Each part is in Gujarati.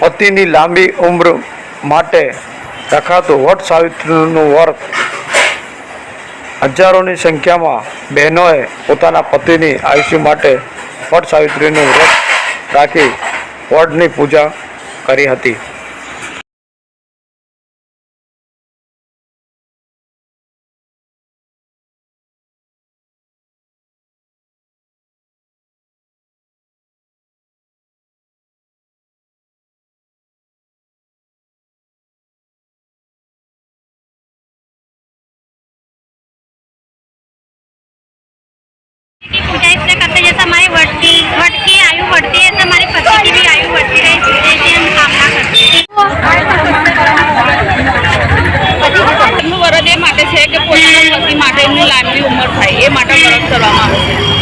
પતિની લાંબી ઉંમર માટે રખાતું વટ સાવિત્રીનું વ્રત હજારોની સંખ્યામાં બહેનોએ પોતાના પતિની આયુષ્ય માટે વટ સાવિત્રીનું વ્રત રાખી વડની પૂજા કરી હતી. की पूजा इसलिए करते हैं जैसे हमारी वट की वट की आयु बढ़ती है तो हमारे पति की भी आयु बढ़ती रहे जैसे हम कामना करते हैं એમનું વરદ એ માટે છે કે પોતાના પતિ માટે એમની લાંબી ઉંમર થાય એ માટે વરદ કરવામાં આવે છે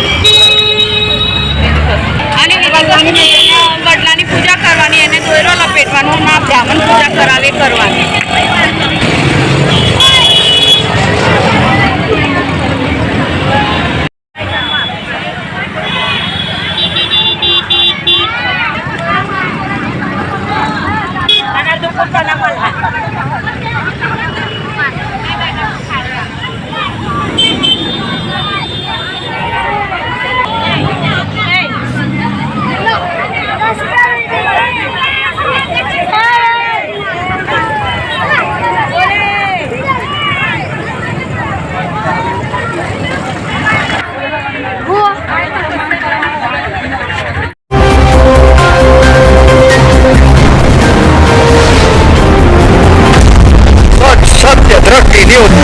Rocky News.